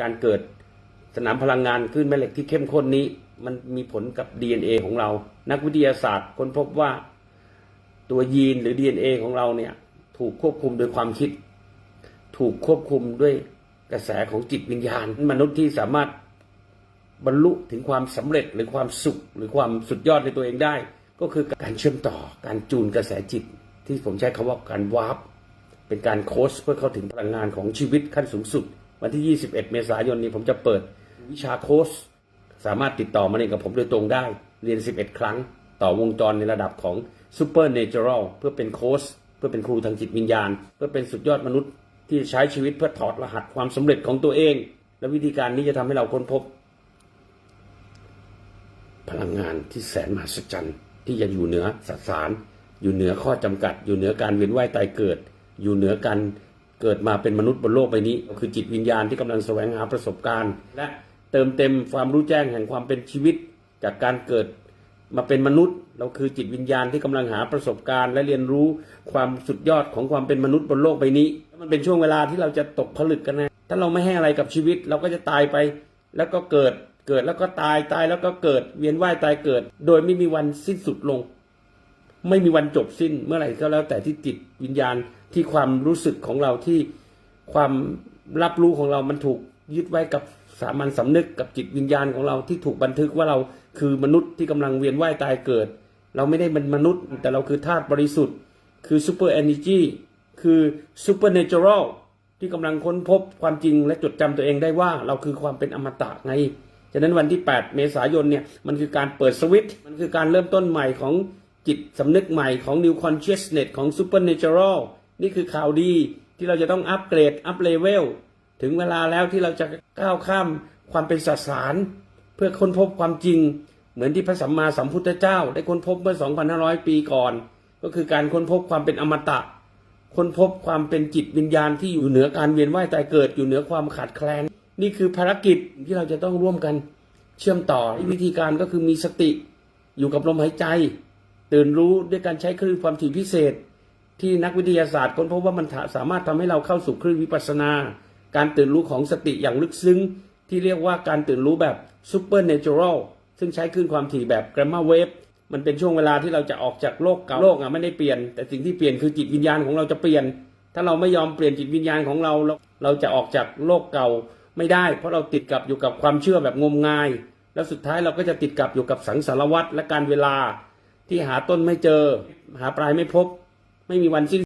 การเกิดสนามพลังงานคลื่นแม่เหล็กที่เข้มข้นนี้ มันมีผลกับ DNA ของเรา นักวิทยาศาสตร์ค้นพบว่าตัวยีนหรือ DNA ของเราเนี่ยถูกควบคุมโดยความคิด ถูกควบคุมด้วยกระแสของจิตวิญญาณ มนุษย์ที่สามารถบรรลุถึงความสำเร็จหรือความสุข หรือความสุดยอดในตัวเองได้ ก็คือการเชื่อมต่อการจูนกระแสจิต ที่ผมใช้คำว่าการวาร์ปเป็นการโค้ชเพื่อเข้าถึงพลังงานของชีวิตขั้นสูงสุด วันที่ 21 เมษายนนี้ผมจะเปิดวิชาโค้ชสามารถติดต่อมาเรียนกับผมโดยตรงได้ เรียน 11 ครั้ง ต่อวงจรในระดับของซูเปอร์เนเจอรัลเพื่อเป็นโค้ชเพื่อเป็นครูทางจิตวิญญาณ เพื่อเป็นสุดยอดมนุษย์ที่ใช้ชีวิตเพื่อถอดรหัสความสำเร็จของตัวเอง และวิธีการนี้จะทำให้เราค้นพบ พลังงานที่แสนมหัศจรรย์ที่จะอยู่เหนือสสาร อยู่เหนือข้อจำกัด อยู่เหนือการเวียนว่ายตายเกิด อยู่เหนือการ เกิดมาเป็นมนุษย์บนโลกใบนี้ คือจิตวิญญาณที่กำลังแสวงหาประสบการณ์ และเติมเต็มความรู้แจ้งแห่งความเป็นชีวิต จากการเกิดมาเป็นมนุษย์ เราคือจิตวิญญาณที่กำลังหาประสบการณ์ และเรียนรู้ความสุดยอดของความเป็นมนุษย์บนโลกใบนี้ มันเป็นช่วงเวลาที่เราจะตกผลึกกันนะถ้าเราไม่ให้อะไรกับชีวิต เราก็จะตายไป แล้วก็เกิดเกิดแล้วก็ตายตายแล้วก็เกิดเวียนว่ายตายเกิด โดยไม่มีวันสิ้นสุดลง ไม่มีวันจบสิ้นเมื่อไหร่ก็แล้วแต่ที่จิตวิญญาณที่ความรู้สึกของเราที่ความรับรู้ของเรามันถูกยึดไว้กับสามัญสำนึกกับจิตวิญญาณของเราที่ถูกบันทึกว่าเราคือมนุษย์ที่กำลังเวียนว่ายตายเกิด เราไม่ได้เป็นมนุษย์ แต่เราคือธาตุบริสุทธิ์ คือซูเปอร์เอเนจีคือซูเปอร์เนเจอรัลที่กำลังค้นพบความจริงและจดจำตัวเองได้ว่าเราคือความเป็นอมตะไงฉะนั้นวันที่ 8 เมษายนเนี่ยมันคือการเปิดสวิตช์มันคือการเริ่มต้นใหม่ของ จิตสำนึกใหม่ของ New Consciousness ของ Supernatural นี่คือข่าวดีที่เราจะต้องอัปเกรด อัปเลเวล ถึงเวลาแล้วที่เราจะก้าวข้ามความเป็นสสาร เพื่อค้นพบความจริง เหมือนที่พระสัมมาสัมพุทธเจ้า ได้ค้นพบเมื่อ 2,500 ปีก่อน ก็คือการค้นพบความเป็นอมตะ ค้นพบความเป็นจิตวิญญาณที่อยู่เหนือการเวียนว่ายตายเกิดอยู่เหนือความขาดแคลน นี่คือภารกิจที่เราจะต้องร่วมกันเชื่อมต่อวิธีการก็คือมีสติอยู่กับลมหายใจ ตื่นรู้ด้วยการใช้คลื่นความถี่พิเศษ ที่นักวิทยาศาสตร์ค้นพบว่ามันสามารถทำให้เราเข้าสู่คลื่นวิปัสสนา การตื่นรู้ของสติอย่างลึกซึ้ง ที่เรียกว่าการตื่นรู้แบบซูเปอร์เนเจอรัลซึ่งใช้คลื่นความถี่แบบแกรมมาเวฟมันเป็นช่วงเวลาที่เราจะออกจากโลกเก่าโลกอะไม่ได้เปลี่ยน แต่สิ่งที่เปลี่ยนคือจิตวิญญาณของเราจะเปลี่ยน ถ้าเราไม่ยอมเปลี่ยนจิตวิญญาณของเรา เราเราจะออกจากโลกเก่าไม่ได้ เพราะเราติดกับอยู่กับความเชื่อแบบงมงาย แล้วสุดท้ายเราก็จะติดกับอยู่กับสังสารวัตรและการเวลา ที่หาต้นไม่เจอ หาปลายไม่พบ ไม่มีวันสิ้น